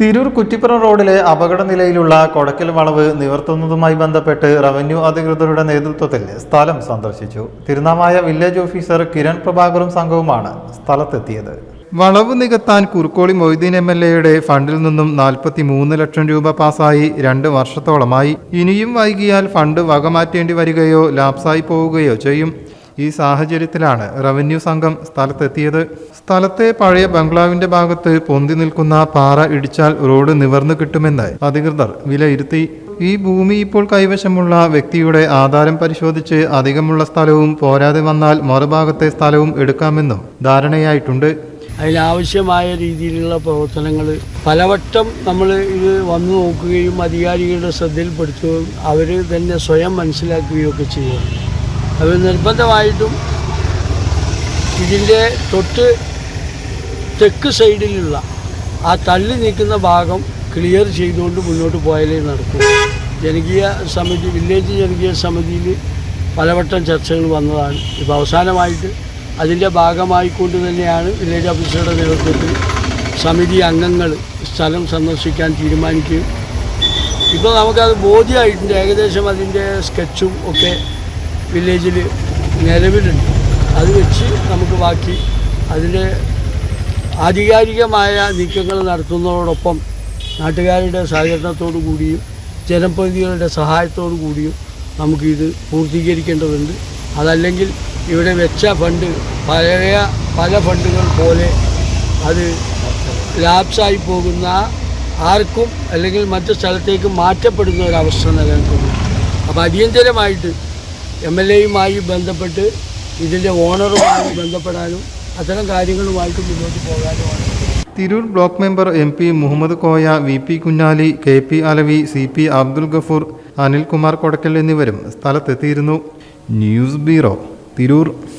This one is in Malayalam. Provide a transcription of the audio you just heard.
തിരൂർ കുറ്റിപ്പുറം റോഡിലെ അപകട നിലയിലുള്ള കൊടക്കൽ വളവ് നിവർത്തുന്നതുമായി ബന്ധപ്പെട്ട് റവന്യൂ അധികൃതരുടെ നേതൃത്വത്തിൽ സ്ഥലം സന്ദർശിച്ചു. തിരുനാമായ വില്ലേജ് ഓഫീസർ കിരൺ പ്രഭാകറും സംഘവുമാണ് സ്ഥലത്തെത്തിയത്. വളവ് നികത്താൻ കുറുക്കോളി മൊയ്തീൻ എം എൽ എയുടെ ഫണ്ടിൽ നിന്നും നാൽപ്പത്തി മൂന്ന് ലക്ഷം രൂപ പാസായി രണ്ട് വർഷത്തോളമായി. ഇനിയും വൈകിയാൽ ഫണ്ട് വകമാറ്റേണ്ടി വരികയോ ലാപ്സായി പോവുകയോ ചെയ്യും. ഈ സാഹചര്യത്തിലാണ് റവന്യൂ സംഘം സ്ഥലത്തെത്തിയത്. സ്ഥലത്തെ പഴയ ബംഗ്ലാവിന്റെ ഭാഗത്ത് പൊന്തി നിൽക്കുന്ന പാറ ഇടിച്ചാൽ റോഡ് നിവർന്നു കിട്ടുമെന്ന് അധികൃതർ വിലയിരുത്തി. ഈ ഭൂമി ഇപ്പോൾ കൈവശമുള്ള വ്യക്തിയുടെ ആധാരം പരിശോധിച്ച് അധികമുള്ള സ്ഥലവും പോരാതെ വന്നാൽ മറുഭാഗത്തെ സ്ഥലവും എടുക്കാമെന്നും ധാരണയായിട്ടുണ്ട്. അതിനാവശ്യമായ രീതിയിലുള്ള പ്രവർത്തനങ്ങൾ പലവട്ടം നമ്മൾ ഇത് വന്നു നോക്കുകയും അധികാരികളുടെ ശ്രദ്ധയിൽപ്പെടുത്തുകയും അവർ തന്നെ സ്വയം മനസ്സിലാക്കുകയും ഒക്കെ ചെയ്യുക അവർ നിർബന്ധമായിട്ടും ഇതിന്റെ തൊട്ട് തെക്ക് സൈഡിലുള്ള ആ തള്ളി നിൽക്കുന്ന ഭാഗം ക്ലിയർ ചെയ്തുകൊണ്ട് മുന്നോട്ട് പോയാലേ നടക്കൂ. ജനകീയ സമിതി വില്ലേജ് ജനകീയ സമിതിയിൽ പലവട്ടം ചർച്ചകൾ വന്നതാണ്. ഇപ്പോൾ അവസാനമായിട്ട് അതിന്റെ ഭാഗമായിക്കൊണ്ട് തന്നെയാണ് വില്ലേജ് ഓഫീസറുടെ നേതൃത്വത്തിൽ സമിതി അംഗങ്ങൾ സ്ഥലം സന്ദർശിക്കാൻ തീരുമാനിക്കുകയും. ഇപ്പോൾ നമുക്കത് ബോധ്യമായിട്ടുണ്ട്. ഏകദേശം അതിന്റെ സ്കെച്ചും ഒക്കെ വില്ലേജിൽ നിലവിലുണ്ട്. അത് വെച്ച് നമുക്ക് ബാക്കി അതിന്റെ ആധികാരികമായ നീക്കങ്ങൾ നടത്തുന്നതോടൊപ്പം നാട്ടുകാരുടെ സഹകരണത്തോടു കൂടിയും ജനപ്രതിനിധികളുടെ സഹായത്തോടു കൂടിയും നമുക്കിത് പൂർത്തീകരിക്കേണ്ടതുണ്ട്. അതല്ലെങ്കിൽ ഇവിടെ വെച്ച ഫണ്ട് പഴയ പല ഫണ്ടുകൾ പോലെ അത് ലാപ്സായി പോകുന്ന ആർക്കും അല്ലെങ്കിൽ മറ്റു സ്ഥലത്തേക്ക് മാറ്റപ്പെടുന്ന ഒരവസ്ഥ നിലനിൽക്കുന്നു. അപ്പോൾ അടിയന്തരമായിട്ട് എം എൽ എയുമായി ബന്ധപ്പെട്ട് ഇതിന്റെ ഓണറുമായി ബന്ധപ്പെടാനും അത്തരം കാര്യങ്ങളുമായിട്ട് മുന്നോട്ട് പോകാനുമാണ്. Tirur block member M P Muhammad Koya V P Kunhali K P Alavi C P Abdul Gafoor Anilkumar Kodakkal എന്നിവരും സ്ഥലത്തെത്തിയിരുന്നു. News bureau Tirur.